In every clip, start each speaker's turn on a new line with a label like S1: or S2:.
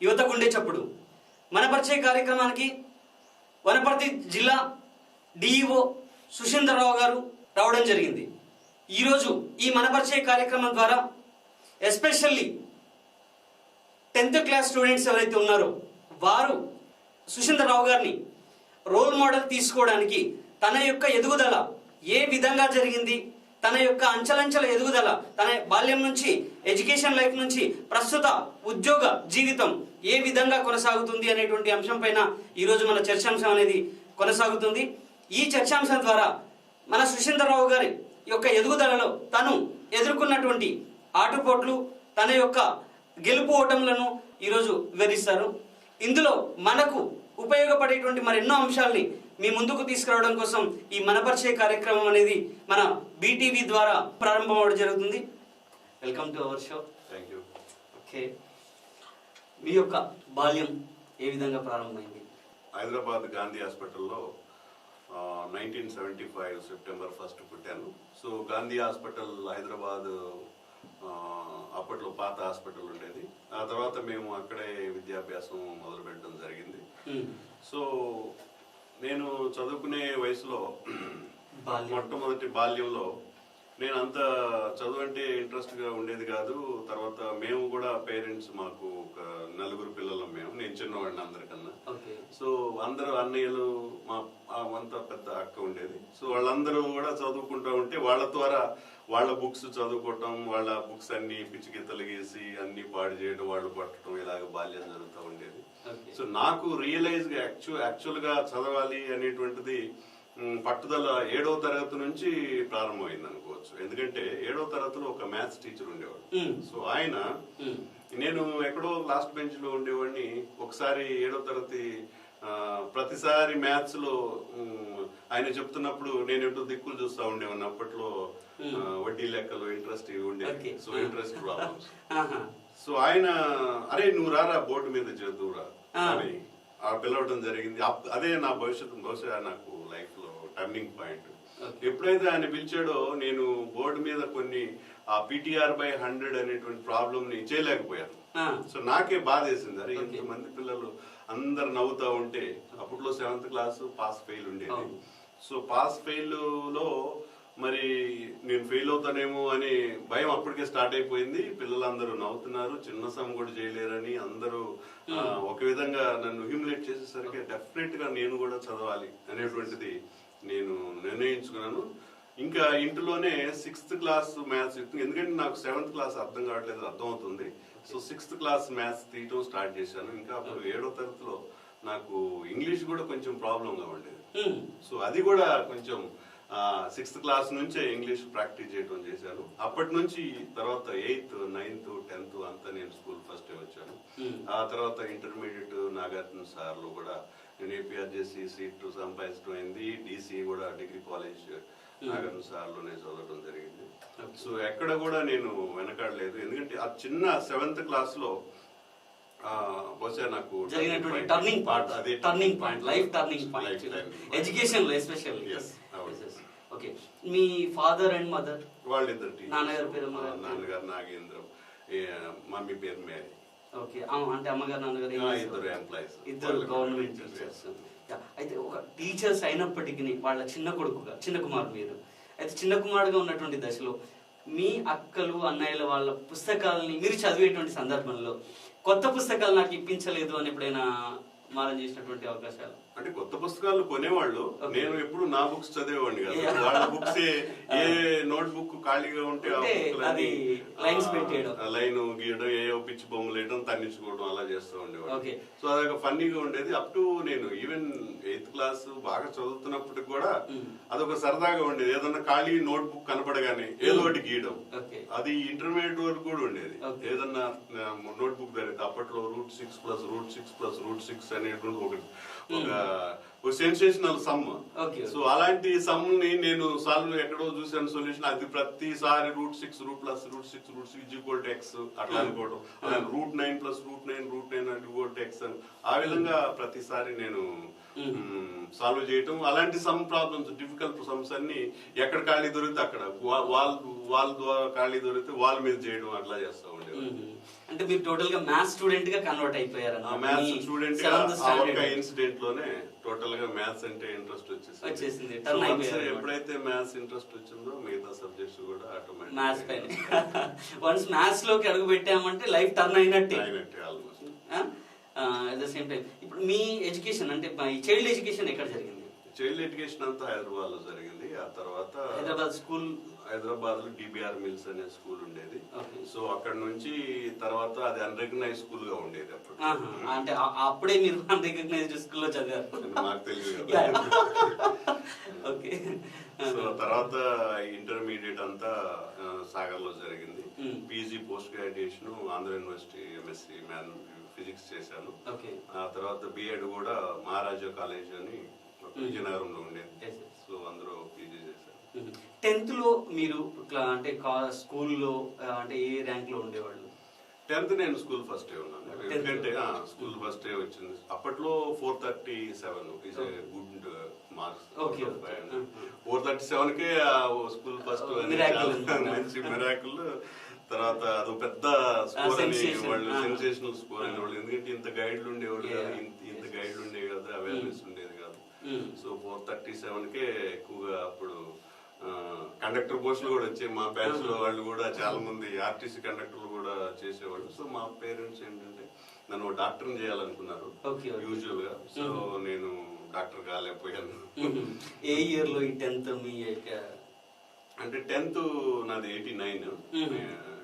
S1: యువత గుండె చప్పుడు. మన పరిచయ కార్యక్రమానికి వనపర్తి జిల్లా డిఈఓ సుశీంద్రరావు గారు రావడం జరిగింది. ఈరోజు ఈ మన పరిచయ కార్యక్రమం ద్వారా ఎస్పెషల్లీ టెన్త్ క్లాస్ స్టూడెంట్స్ ఎవరైతే ఉన్నారో వారు సుశీంద్రరావు గారిని రోల్ మోడల్ తీసుకోవడానికి తన యొక్క ఎదుగుదల ఏ విధంగా జరిగింది తన యొక్క అంచలంచల ఎదుగుదల తన బాల్యం నుంచి ఎడ్యుకేషన్ లైఫ్ నుంచి ప్రస్తుత ఉద్యోగ జీవితం ఏ విధంగా కొనసాగుతుంది అనేటువంటి అంశం పైన ఈరోజు మన చర్చాంశం అనేది కొనసాగుతుంది. ఈ చర్చాంశం ద్వారా మన సుశీంద్రరావు గారి యొక్క ఎదుగుదలలో తను ఎదుర్కొన్నటువంటి ఆటుపోట్లు తన యొక్క గెలుపు ఓటములను ఈరోజు వివరిస్తారు. ఇందులో మనకు ఉపయోగపడేటువంటి మరెన్నో అంశాల్ని మీ ముందుకు తీసుకురావడం కోసం ఈ మన పరిచయ కార్యక్రమం అనేది మన బీటీవీ ద్వారా ప్రారంభం అవడం జరుగుతుంది. Welcome to our show
S2: thank you
S1: okay మీ యొక్క బాల్యం ఏ విధంగా ప్రారంభమైంది?
S2: హైదరాబాద్ గాంధీ హాస్పిటల్లో nineteen seventy five September first పుట్టాను. సో గాంధీ హాస్పిటల్ హైదరాబాద్ అప్పట్లో పాత హాస్పిటల్ ఉండేది. ఆ తర్వాత మేము అక్కడే విద్యాభ్యాసం మొదలు పెట్టడం జరిగింది సో నేను చదువుకునే వయసులో. మొట్టమొదటి బాల్యంలో నేను అంత చదువు అంటే ఇంట్రెస్ట్గా ఉండేది కాదు. తర్వాత మేము కూడా పేరెంట్స్ మాకు ఒక నలుగురు పిల్లలం మేము. నేను చిన్నవాడిని అందరికన్నా. సో అందరూ అన్నయ్యలు మా అంతా పెద్ద అక్క ఉండేది. సో వాళ్ళందరూ కూడా చదువుకుంటూ ఉంటే వాళ్ళ ద్వారా వాళ్ళ బుక్స్ చదువుకోవటం వాళ్ళ బుక్స్ అన్ని పిచ్చికిత్తలు గీసి అన్ని పాడు చేయడం వాళ్ళు పట్టడం ఇలాగ బాల్యం జరుగుతూ ఉండేది. సో నాకు రియలైజ్ యాక్చువల్ యాక్చువల్గా చదవాలి అనేటువంటిది పట్టుదల ఏడవ తరగతి నుంచి ప్రారంభమైంది అనుకోవచ్చు. ఎందుకంటే ఏడవ తరగతిలో ఒక మ్యాథ్స్ టీచర్ ఉండేవాడు. సో ఆయన నేను ఎక్కడో లాస్ట్ బెంచ్లో ఉండేవాడిని. ఒకసారి ఏడో తరగతి ప్రతిసారి మ్యాథ్స్లో ఆయన చెప్తున్నప్పుడు నేను ఎటు దిక్కులు చూస్తా ఉండేవాడిని. అప్పట్లో వడ్డీ లెక్కలు ఇంట్రెస్ట్ ఉండేవి.
S1: Okay.
S2: So interest problems so ఆయన అరే నువ్వు రారా బోర్డు మీద చేద్దురా అని ఆ పిలవడం జరిగింది. అదే నా భవిష్యత్తు బహుశా నాకు లైఫ్లో టర్నింగ్ పాయింట్. ఎప్పుడైతే ఆయన పిలిచాడో నేను బోర్డు మీద కొన్ని ఆ పిటిఆర్ బై హండ్రెడ్ అనేటువంటి ప్రాబ్లం ని చేయలేకపోయాను సో నాకే బాధ వేసింది. అరే. ఇంతమంది పిల్లలు అందరు నవ్వుతా ఉంటే అప్పట్లో సెవెంత్ క్లాస్ పాస్ ఫెయిల్ ఉండేది. సో పాస్ ఫెయిల్లో మరి నేను ఫెయిల్ అవుతానేమో అని భయం అప్పటికే స్టార్ట్ అయిపోయింది. పిల్లలందరూ నవ్వుతున్నారు. చిన్న సమ్ కూడా చేయలేరని అందరూ ఆ, ఒక విధంగా నన్ను హ్యూమిలేట్ చేసేసరికి డెఫినెట్గా నేను కూడా చదవాలి అనేటువంటిది నేను నిర్ణయించుకున్నాను. ఇంకా ఇంటిలోనే సిక్స్త్ క్లాస్ మ్యాథ్స్ ఎందుకంటే నాకు సెవెంత్ క్లాస్ అర్థం కావట్లేదు అర్థం అవుతుంది సో సిక్స్త్ క్లాస్ మ్యాథ్స్ తీయటం స్టార్ట్ చేశాను. ఇంకా అప్పుడు ఏడో తరగతిలో నాకు ఇంగ్లీష్ కూడా కొంచెం ప్రాబ్లంగా ఉండేది. సో అది కూడా కొంచెం సిక్స్త్ క్లాస్ నుంచే ఇంగ్లీష్ ప్రాక్టీస్ చేయడం చేశాను అప్పటి నుంచి తర్వాత ఎయిత్ నైన్త్ టెన్త్ అంతా నేను స్కూల్ ఫస్ట్ వచ్చాను. ఆ తర్వాత ఇంటర్మీడియట్ నాగార్జున సార్లు కూడా నేను ఏపీఆర్ చేసి సీట్ సంపాదించడం అయింది. డీసీ కూడా డిగ్రీ కాలేజ్ నాగార్జున సార్లోనే చదవడం జరిగింది. సో ఎక్కడ కూడా నేను వెనకాడలేదు. ఎందుకంటే ఆ చిన్న సెవెంత్ క్లాస్లో ఆ, బహుశా నాకు
S1: జరిగినటువంటి టర్నింగ్ పాయింట్
S2: అదే
S1: turning point life turning point. ఎడ్యుకేషన్లో ఎస్పెషల్లీ. ఓకే. మీ ఫాదర్ అండ్ మదర్
S2: వాళ్ళిద్దరు.
S1: నాన్నగారి పేరు?
S2: నాన్నగారు నాగేంద్రం మమ్మీ పేరు మేరీ.
S1: ఓకే. అంటే అమ్మగారు నాన్నగారు?
S2: ఇద్దరు ఎంప్లాయీస్
S1: ఇద్దరు గవర్నమెంట్ టీచర్స్ అయితే ఒక టీచర్స్ అయినప్పటికీ వాళ్ళ చిన్న కొడుకుగా చిన్న కుమారుడు మీరు. అయితే చిన్న కుమారుడుగా ఉన్నటువంటి దశలో మీ అక్కలు అన్నయ్యల వాళ్ళ పుస్తకాలని మీరు చదివేటువంటి సందర్భంలో కొత్త పుస్తకాలు నాకు ఇప్పించలేదు అని ఎప్పుడైనా మారం చేసినటువంటి అవకాశాలు?
S2: అంటే కొత్త పుస్తకాలు కొనేవాళ్ళు. నేను ఎప్పుడు నా బుక్స్ చదివేవాడిని కాదు. వాళ్ళ బుక్స్ ఏ నోట్ బుక్ ఖాళీగా ఉంటే. లైన్ గీయడం ఏ పిచ్చి బొమ్మలు వేయడం తన్నించుకోవడం అలా చేస్తూ ఉండేవాడు. సో అదొక ఫన్నీగా ఉండేది అప్ టు నేను ఈవెన్ ఎయిత్ క్లాస్ బాగా చదువుతున్నప్పటికి కూడా
S1: Mm.
S2: అదొక సరదాగా ఉండేది ఏదన్నా ఖాళీ నోట్ బుక్ కనపడగానే ఏదో ఒకటి గీయడం
S1: ఓకే
S2: అది ఇంటర్మీడియట్ వరకు కూడా ఉండేది. ఏదన్నా నోట్ బుక్ అప్పట్లో root six plus root six plus root six అనేటువంటి ఒక ఒక ఒక సెన్సేషనల్ సమ్. సో అలాంటి సమ్ని నేను సాల్వ్ ఎక్కడో చూసాను సొల్యూషన్ అది ప్రతిసారి root six root plus root six root six equal to x అట్లా అనుకోవడం root nine plus root nine root nine equal to x అని. ఆ విధంగా ప్రతిసారి నేను సాల్వ్ చేయటం. అలాంటి సమ్ ప్రాబ్లమ్స్ డిఫికల్ట్ సమ్స్ అన్ని ఎక్కడ ఖాళీ దొరికితే అక్కడ. వాల్ వాల్ ద్వారా ఖాళీ దొరికితే వాల్ మీద చేయడం అట్లా చేస్తా ఉండేవాడు
S1: మ్మ్. అంటే మీరు టోటల్గా మ్యాథ్స్ స్టూడెంట్గా కన్వర్ట్ అయిపోయారు?
S2: మ్యాథ్స్ స్టూడెంట్
S1: స్టాండర్డ్
S2: ఇన్సిడెంట్లోనే టోటల్గా మ్యాథ్స్ అంటే ఇంట్రెస్ట్ వచ్చేసింది.
S1: వచ్చేసింది.
S2: Once
S1: అయిపోయారు.
S2: ఎప్పుడైతే మ్యాథ్స్ ఇంట్రెస్ట్ వచ్చిందో మిగతా సబ్జెక్ట్స్ కూడా ఆటోమేటిక్
S1: మ్యాథ్స్ పైన. వన్స్ మ్యాథ్స్లోకి అడుగు పెట్టామంటే లైఫ్ టర్న్ అయినట్టే
S2: అయినట్టే almost
S1: at the same time ఇప్పుడు మీ ఎడ్యుకేషన్ అంటే చైల్డ్ ఎడ్యుకేషన్ ఎక్కడ జరిగింది?
S2: చైల్డ్ ఎడ్యుకేషన్ అంతా హైదరాబాద్లో జరిగింది. ఆ తర్వాత
S1: హైదరాబాద్ స్కూల్
S2: హైదరాబాద్లో డిబిఆర్ మిల్స్ అనే స్కూల్ ఉండేది. సో అక్కడ నుంచి తర్వాత అది అన్రికగ్నైజ్ స్కూల్గా ఉండేది అప్పుడు.
S1: అంటే అప్పుడే మీరు రికగ్నైజ్డ్ స్కూల్లో చదివారు.
S2: నాకు తెలియదు
S1: ఓకే.
S2: సో తర్వాత ఇంటర్మీడియట్ అంతా సాగర్లో జరిగింది. PG post graduation Andhra university MSc man physics చేశాను.
S1: ఓకే.
S2: ఆ తర్వాత బిఎడ్ కూడా మహారాజా కాలేజ్ అని విజయనగరంలో ఉండేది. సో అందులో పీజీ చేశాను.
S1: టెన్త్లో మీరు అంటే స్కూల్లో అంటే ఏ ర్యాంక్లో ఉండేవాళ్ళు
S2: టెన్త్ నేను స్కూల్ ఫస్ట్ డే ఉన్నాను. ఎందుకంటే స్కూల్ ఫస్ట్ డే వచ్చింది అప్పట్లో four thirty seven is good marks. Four thirty seven K school first. మంచి మిరాకుల్ తర్వాత అది పెద్ద స్కోర్ అని. వాళ్ళు. Sensational score
S1: Ah.
S2: అనేవాళ్ళు ఎందుకంటే ఇంత గైడ్లు ఉండేవాళ్ళు కాదు. ఇంత- గైడ్లు ఉండేవి కాదు అవేర్నెస్ ఉండేది కాదు
S1: Mm.
S2: So four thirty seven కే ఎక్కువగా అప్పుడు కండక్టర్ పోస్టులు కూడా వచ్చాయి. మా బ్యాచ్లో వాళ్ళు కూడా చాలా మంది ఆర్టీసీ కండక్టర్లు కూడా చేసేవాళ్ళు. సో మా పేరెంట్స్ ఏంటంటే నన్ను డాక్టర్ చేయాలనుకున్నారు. యూజువల్గా సో నేను డాక్టర్ కాలేకపోయాను.
S1: ఏ ఇయర్లో ఈ టెన్త్ మీ
S2: అంటే టెన్త్ నాది ఎయిటీ నైన్.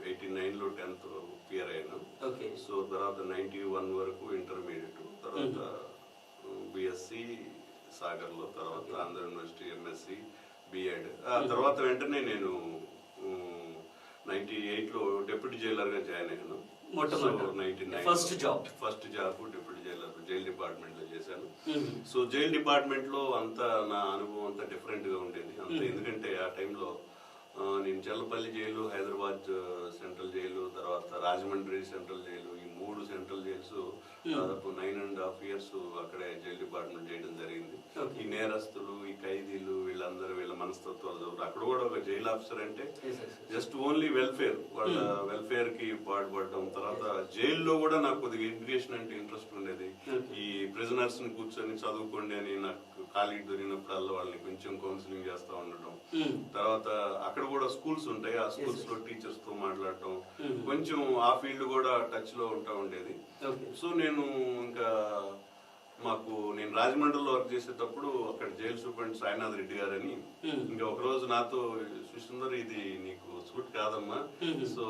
S2: ఎయిటీ నైన్లో టెన్త్ క్లియర్ అయ్యాను
S1: ఓకే.
S2: సో తర్వాత నైన్టీ వన్ వరకు ఇంటర్మీడియట్ తర్వాత బిఎస్సి సాగర్లో తర్వాత ఆంధ్ర యూనివర్సిటీ ఎంఎస్సి బిఎడ్ ఆ తర్వాత వెంటనే నేను నైన్టీ ఎయిట్లో డెప్యూటీ జైలర్గా జాయిన్ అయ్యాను.
S1: First job.
S2: First job deputy jailer jail డిపార్ట్మెంట్లో చేశాను. సో జైల్ డిపార్ట్మెంట్లో అంతా నా అనుభవం అంతా డిఫరెంట్గా ఉండేది అంత. ఎందుకంటే ఆ టైంలో నేను Chellapalli jail Hyderabad central jail తర్వాత రాజమండ్రి సెంట్రల్ జైలు ఈ మూడు సెంట్రల్ జైల్స్ దాదాపు నైన్ అండ్ హాఫ్ ఇయర్స్ అక్కడే జైల్ డిపార్ట్మెంట్ చేయడం జరిగింది. ఈ నేరస్తులు ఈ ఖైదీలు వీళ్ళందరూ వీళ్ళ మనస్తత్వాలు అక్కడ కూడా ఒక జైలు ఆఫీసర్ అంటే. జస్ట్ ఓన్లీ వెల్ఫేర్ వాళ్ళ వెల్ఫేర్కి పాటుపడడం. తర్వాత జైల్లో కూడా నాకు కొద్దిగా ఎడ్యుకేషన్ అంటే ఇంట్రెస్ట్ ఉండేది. ఈ ప్రిజనర్స్ని కూర్చొని చదువుకోండి అని నాకు ఖాళీ దొరికినప్పుడల్లా వాళ్ళని కొంచెం కౌన్సిలింగ్ చేస్తా
S1: మ్మ్.
S2: తర్వాత అక్కడ కూడా స్కూల్స్ ఉంటాయి. ఆ స్కూల్స్లో టీచర్స్తో మాట్లాడటం.
S1: Mhm.
S2: కొంచెం ఆ ఫీల్డ్ కూడా టచ్లో ఉంటా ఉండేది. సో నేను ఇంకా మాకు నేను రాజమండ్రిలో వర్క్ చేసేటప్పుడు అక్కడ జైలు సూపరింట్ సాయినాథ్ రెడ్డి గారని. ఇంకా ఒక రోజు నాతో సుశుందర్ ఇది నీకు సూట్ కాదమ్మా. So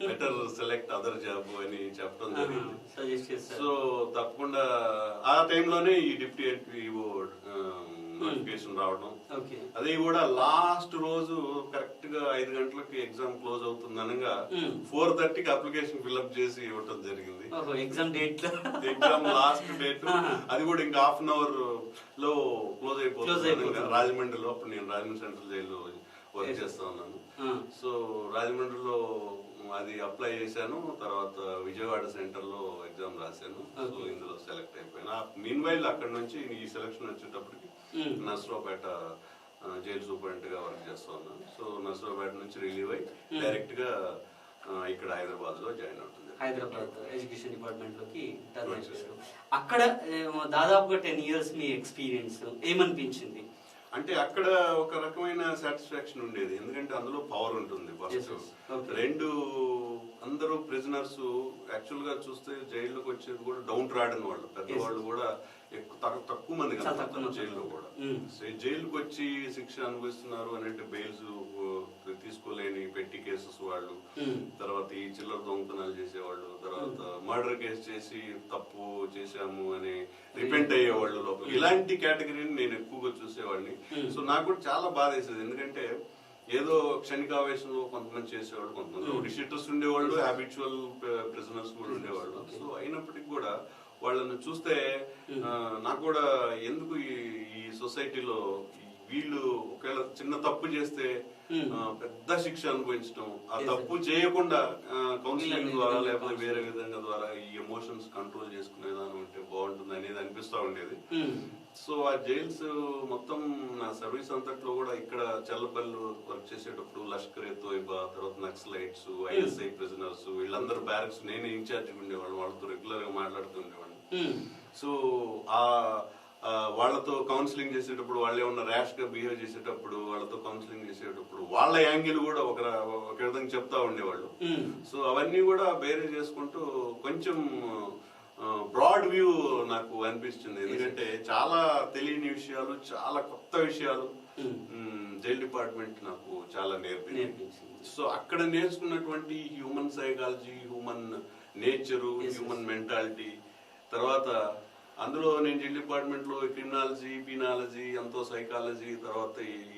S2: better select other job అని చెప్పడం జరిగింది. సో తప్పకుండా ఆ టైంలోనే ఈ డిప్యూటీ ఈవో నోటిఫికేషన్ రావడం.
S1: ఓకే.
S2: అది కూడా లాస్ట్ రోజు కరెక్ట్ గా ఐదు గంటలకి ఎగ్జామ్ క్లోజ్ అవుతుంది అనగా. ఫోర్ థర్టీకి అప్లికేషన్ ఫిల్అప్ చేసి ఇవ్వటం జరిగింది
S1: exam date
S2: exam last date. అది కూడా ఇంకా హాఫ్ అన్ అవర్లో క్లోజ్ అయిపోతుంది రాజమండ్రిలో అప్పుడు నేను రాజమండ్రి సెంట్రల్ జైల్లో వర్క్. చేస్తా ఉన్నాను సో రాజమండ్రిలో అది అప్లై చేశాను తర్వాత విజయవాడ సెంటర్లో ఎగ్జామ్ రాశాను సో. ఇందులో సెలెక్ట్ అయిపోయాను మీన్ వైల్ అక్కడ నుంచి ఈ సెలక్షన్ వచ్చేటప్పటికి. నర్సరావుపేట జైలు సూపరింటెండెంట్గా వర్క్ చేస్తా ఉన్నాను. సో నర్సరావుపేట నుంచి రిలీవ్ అయ్యి డైరెక్ట్గా ఇక్కడ హైదరాబాద్లో జాయిన్ అవుతుంది.
S1: హైదరాబాద్ ఎడ్యుకేషన్ డిపార్ట్మెంట్లోకి అక్కడ దాదాపుగా టెన్ ఇయర్స్ మీ ఎక్స్పీరియన్స్ ఏమనిపించింది?
S2: అంటే అక్కడ ఒక రకమైన సాటిస్ఫాక్షన్ ఉండేది. ఎందుకంటే అందులో పవర్ ఉంటుంది ఫస్ట్. రెండు అందరూ ప్రిజనర్స్ యాక్చువల్గా చూస్తే జైల్లోకి వచ్చేది కూడా డౌన్ ట్రాడన్ వాళ్ళు. పెద్దవాళ్ళు కూడా ఎక్కువ తక్కువ- మంది
S1: మంది.
S2: జైల్లో కూడా. జైలుకి వచ్చి శిక్ష అనుభవిస్తున్నారు అని అంటే బెయిల్స్ తీసుకోలేని పెట్టి కేసెస్ వాళ్ళు. తర్వాత ఈ చిల్లర దొంగతనాలు చేసేవాళ్ళు తర్వాత మర్డర్ కేసు చేసి తప్పు చేశాము అని రిపెంట్ అయ్యేవాళ్ళు లోపల. ఇలాంటి కేటగిరీని నేను ఎక్కువగా చూసేవాడిని. సో నాకు కూడా చాలా బాధ వేసేది ఎందుకంటే ఏదో క్షణికావేశంలో కొంతమంది చేసేవాళ్ళు కొంతమంది రిషిటర్స్ ఉండేవాళ్ళు హ్యాబిచువల్ ప్రిజనర్స్ కూడా ఉండేవాళ్ళు. సో అయినప్పటికీ కూడా వాళ్ళని చూస్తే ఆ, నాకు కూడా ఎందుకు ఈ- సొసైటీలో వీళ్ళు ఒకవేళ చిన్న తప్పు చేస్తే
S1: Hmm.
S2: పెద్ద శిక్ష అనుభవించడం ఆ తప్పు చేయకుండా కౌన్సిలింగ్ ద్వారా లేకపోతే. వేరే విధంగా ద్వారా ఈ ఎమోషన్స్ కంట్రోల్ చేసుకునే విధానం ఉంటే బాగుంటుంది అనేది అనిపిస్తా ఉండేది. సో ఆ జైల్స్ మొత్తం నా సర్వీస్ అంతట్లో కూడా ఇక్కడ చల్లపల్లి వర్క్ చేసేటప్పుడు లష్కర్ ఏ తోయిబా తర్వాత నక్సలైట్స్ ఐఎస్ఐ ప్రిజనర్స్ వీళ్ళందరూ బ్యారక్స్ నేనే ఇన్ఛార్జ్ ఉండేవాళ్ళు వాళ్ళతో రెగ్యులర్గా మాట్లాడుతూ ఉండేవాడిని.
S1: ఉమ్,
S2: సో ఆ వాళ్ళతో కౌన్సిలింగ్ చేసేటప్పుడు వాళ్ళు ఏమన్నా ర్యాష్గా బిహేవ్ చేసేటప్పుడు వాళ్ళతో కౌన్సిలింగ్ చేసేటప్పుడు వాళ్ళ యాంగిల్ కూడా ఒక విధంగా చెప్తా ఉండేవాళ్ళు.
S1: ఉమ్,
S2: సో అవన్నీ కూడా బేరే చేసుకుంటూ కొంచెం బ్రాడ్ వ్యూ నాకు అనిపిస్తుంది ఎందుకంటే చాలా తెలియని విషయాలు చాలా కొత్త విషయాలు. మ్, జైల్ డిపార్ట్మెంట్ నాకు చాలా
S1: నేర్పించింది.
S2: సో అక్కడ నేర్చుకున్నటువంటి human psychology human nature. Human mentality తర్వాత అందులో నేను జైల్ డిపార్ట్మెంట్లో క్రిమినాలజీ పీనాలజీ ఎంతో సైకాలజీ తర్వాత ఈ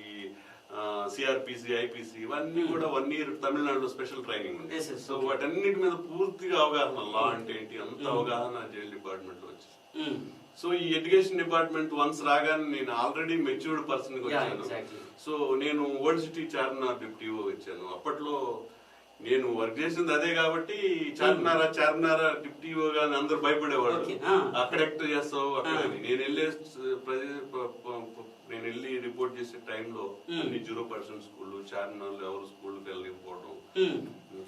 S2: సిఆర్పిసి ఐపీసీ ఇవన్నీ కూడా వన్ ఇయర్ తమిళనాడులో స్పెషల్ ట్రైనింగ్ ఉంది. సో. వాటన్నిటి మీద పూర్తిగా అవగాహన లా అంటే ఏంటి? అంత అవగాహన జైల్ డిపార్ట్మెంట్లో వచ్చింది సో ఈ ఎడ్యుకేషన్ డిపార్ట్మెంట్ వన్స్ రాగానే నేను ఆల్రెడీ మెచ్యూర్డ్ పర్సన్ వచ్చాను. సో నేను ఓల్డ్ సిటీ చార్మినార్ డిప్టీ వచ్చాను. అప్పట్లో నేను వర్క్ చేసింది అదే కాబట్టి చార్మినారా చార్మినారా డిప్టీ గా అని అందరూ
S1: ah.
S2: అక్కడ ఎక్ట్ చేస్తావు అక్కడ
S1: Ah.
S2: నేను వెళ్ళే నేను వెళ్ళి రిపోర్ట్ చేసే టైంలో. అన్ని జీరో పర్సెంట్ స్కూల్ చార్మినార్ ఎవరు స్కూల్కి వెళ్ళకపోవడం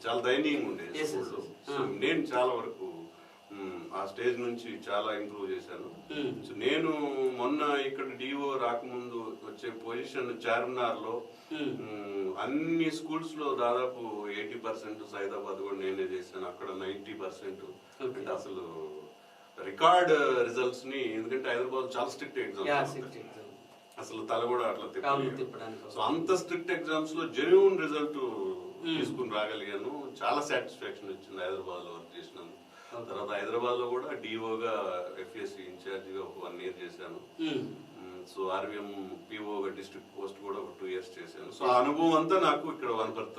S2: చాలా దయనీయంగా ఉండేది. నేను చాలా వరకు ఆ స్టేజ్ నుంచి చాలా ఇంప్రూవ్ చేశాను. సో నేను మొన్న ఇక్కడ డిఓ రాకముందు వచ్చే పొజిషన్ చార్మినార్లో అన్ని స్కూల్స్లో దాదాపు ఎయిటీ పర్సెంట్ సైదాబాద్ కూడా నేనే చేశాను. అక్కడ నైన్టీ పర్సెంట్
S1: Okay.
S2: అసలు రికార్డ్ రిజల్ట్స్ని ఎందుకంటే హైదరాబాద్ చాలా స్ట్రిక్ట్ ఎగ్జామ్స్
S1: exam.
S2: అసలు తల కూడా అట్లా
S1: తిప్పడానికి
S2: సో అంత స్ట్రిక్ట్ ఎగ్జామ్స్లో జెన్యున్ రిజల్ట్ తీసుకుని రాగలిగాను. చాలా సాటిస్ఫాక్షన్ వచ్చింది హైదరాబాద్లో వర్క్
S1: Okay.
S2: తర్వాత హైదరాబాద్లో కూడా డిఓగా ఎఫ్ఎస్సి ఇన్ఛార్జ్గా ఒక వన్ ఇయర్ చేశాను. సో ఆర్వీఎం పిఓగా డిస్ట్రిక్ట్ పోస్ట్ కూడా ఒక టూ ఇయర్స్ చేశాను. సో ఆ అనుభవం అంతా నాకు ఇక్కడ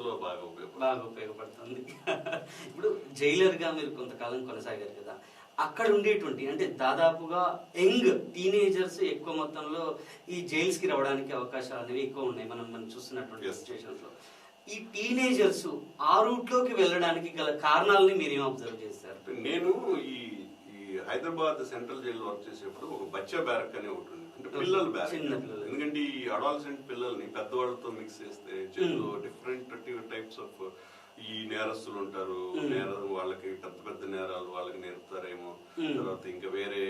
S2: లో బాగా ఉపయోగపడింది.
S1: బాగా ఉపయోగపడుతుంది. ఇప్పుడు జైలర్గా మీరు కొంతకాలం కొనసాగారు కదా. అక్కడ ఉండేటువంటి అంటే దాదాపుగా యంగ్ టీనేజర్స్ ఎక్కువ మొత్తంలో ఈ జైల్స్కి రావడానికి అవకాశాలు అనేవి ఎక్కువ ఉన్నాయి మనం మనం చూస్తున్నటువంటి
S2: Yes.
S1: సిచ్యువేషన్స్లో. ఈ టీనేజర్స్ ఆ రూట్లోకి వెళ్ళడానికి గల కారణాలని మీరు ఏం అబ్జర్వ్ చేస్తారు
S2: నేను ఈ ఈ హైదరాబాద్ సెంట్రల్ జైల్లో వర్క్ చేసేప్పుడు ఒక బచ్చా బ్యారక్ అనే ఒకటి ఉంది. అంటే పిల్లల బ్యారక్.
S1: చిన్న పిల్లలు.
S2: ఎందుకంటే ఈ అడాల్సెంట్ పిల్లల్ని పెద్దవాళ్ళతో మిక్స్ చేస్తే జైల్లో డిఫరెంట్ టైప్స్ ఆఫ్ ఈ నేరస్తులు ఉంటారు. నేరం వాళ్ళకి పెద్ద పెద్ద నేరాలు వాళ్ళకి నేర్పుతారేమో. తర్వాత ఇంకా వేరే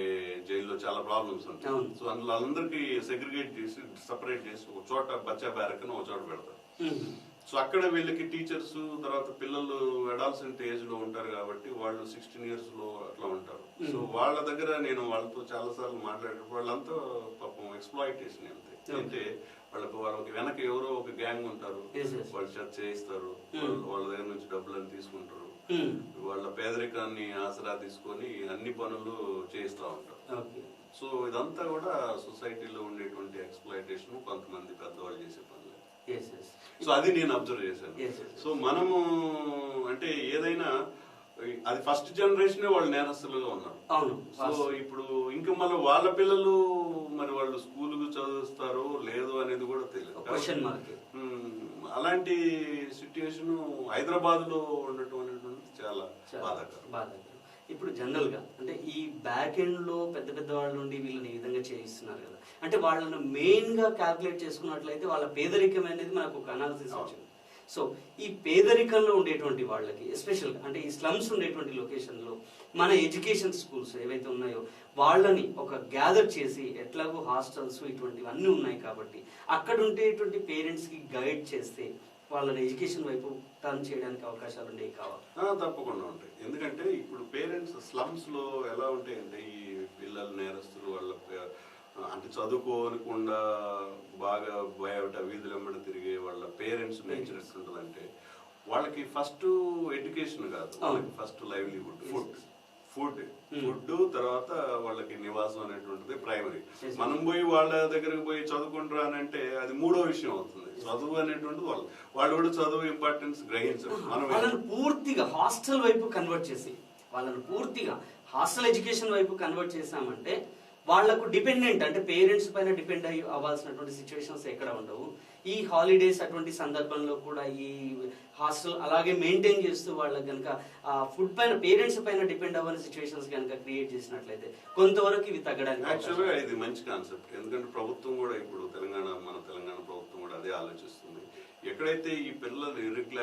S2: జైల్లో చాలా ప్రాబ్లమ్స్ ఉంటాయి. సో అందులో అందరికి సెగ్రిగేట్ చేసి సపరేట్ చేసి ఒక చోట బచ్చా బ్యారక్ ఒక చోట పెడతారు. సో అక్కడ వీళ్ళకి టీచర్స్ తర్వాత పిల్లలు అడాల్సెంట్ ఏజ్లో ఉంటారు కాబట్టి వాళ్ళు సిక్స్టీన్ ఇయర్స్లో అట్లా ఉంటారు. సో వాళ్ళ దగ్గర నేను వాళ్ళతో చాలా సార్లు మాట్లాడేటప్పుడు వాళ్ళంతా పాపం ఎక్స్ప్లాయిటేషన్ అంతే. అంటే వాళ్ళకి వాళ్ళకి వెనక ఎవరో ఒక గ్యాంగ్ ఉంటారు. వాళ్ళు చర్చ చేయిస్తారు. వాళ్ళు- వాళ్ళ దగ్గర నుంచి డబ్బులను తీసుకుంటారు.
S1: ఉమ్,
S2: వాళ్ళ పేదరికాన్ని ఆసరా తీసుకొని అన్ని పనులు చేయిస్తూ ఉంటారు. సో ఇదంతా కూడా సొసైటీలో ఉండేటువంటి ఎక్స్ప్లాయిటేషన్ కొంతమంది పెద్దవాళ్ళు చేసే పనులు. సో అది నేను అబ్జర్వ్ చేశాను. సో మనము అంటే ఏదైనా అది ఫస్ట్ జనరేషన్ వాళ్ళు నేరస్తులుగా ఉన్నారు.
S1: అవును.
S2: సో ఇప్పుడు ఇంకా మళ్ళీ వాళ్ళ పిల్లలు మరి వాళ్ళు స్కూల్ చదివిస్తారో లేదో అనేది కూడా తెలియదు. అలాంటి సిట్యుయేషన్ హైదరాబాద్లో ఉండటం అనేటువంటిది చాలా బాధాకరం.
S1: ఇప్పుడు జనరల్గా అంటే ఈ బ్యాక్ ఎండ్లో పెద్ద పెద్ద వాళ్ళ నుండి వీళ్ళని ఈ విధంగా చేయిస్తున్నారు కదా. అంటే వాళ్ళను మెయిన్గా క్యాల్కులేట్ చేసుకున్నట్లయితే వాళ్ళ పేదరికం అనేది మనకు ఒక అనాలిసిస్ వచ్చింది సో ఈ పేదరికంలో ఉండేటువంటి వాళ్ళకి ఎస్పెషల్ అంటే ఈ స్లమ్స్ ఉండేటువంటి లొకేషన్లో మన ఎడ్యుకేషన్ స్కూల్స్ ఏవైతే ఉన్నాయో వాళ్ళని ఒక గ్యాదర్ చేసి ఎట్లాగో హాస్టల్స్ ఇటువంటివి అన్నీ ఉన్నాయి కాబట్టి అక్కడ ఉండేటువంటి పేరెంట్స్కి గైడ్ చేస్తే వాళ్ళని ఎడ్యుకేషన్ వైపు టర్న్ చేయడానికి అవకాశాలు ఉండేవి కావాలి
S2: తప్పకుండా ఉంటాయి. ఎందుకంటే ఇప్పుడు పేరెంట్స్ స్లమ్స్లో ఎలా ఉంటాయంటే ఈ పిల్లలు నేరస్తులు వాళ్ళ అంటే చదువుకోనకుండా బాగా బయట వీధులు వెంబడి తిరిగే వాళ్ళ పేరెంట్స్ నేచర్ ఎట్లుంటుందంటే వాళ్ళకి ఫస్ట్ ఎడ్యుకేషన్ కాదు. వాళ్ళకి first livelihood food food food తర్వాత వాళ్ళకి నివాసం అనేటువంటిది ప్రైమరీ. మనం పోయి వాళ్ళ దగ్గరకు పోయి చదువుకుంటారా అని అంటే అది మూడో విషయం అవుతుంది. చదువు అనేటువంటిది వాళ్ళు వాళ్ళు కూడా చదువు ఇంపార్టెన్స్ గ్రహించరు. మనం
S1: వాళ్ళని పూర్తిగా హాస్టల్ వైపు కన్వర్ట్ చేసి వాళ్ళని పూర్తిగా హాస్టల్ ఎడ్యుకేషన్ వైపు కన్వర్ట్ చేసామంటే వాళ్ళకు డిపెండెంట్ అంటే పేరెంట్స్ పైన డిపెండ్ అయ్యి అవ్వాల్సినటువంటి సిచ్యువేషన్స్ ఎక్కడ ఉండవు. ఈ హాలిడేస్ అటువంటి సందర్భంలో కూడా ఈ హాస్టల్ అలాగే మెయింటైన్ చేస్తూ వాళ్ళకి కనుక ఆ ఫుడ్ పైన పేరెంట్స్ పైన డిపెండ్ అవ్వని సిచ్యువేషన్స్ కనుక క్రియేట్ చేసినట్లయితే కొంతవరకు ఇవి తగ్గడానికి
S2: యాక్చువల్గా ఇది మంచి కాన్సెప్ట్. ఎందుకంటే ప్రభుత్వం కూడా ఇప్పుడు తెలంగాణ మన తెలంగాణ ప్రభుత్వం కూడా అదే ఆలోచిస్తుంది. ఎక్కడైతే ఈ పిల్లలు ఇర్రెగ్యులర్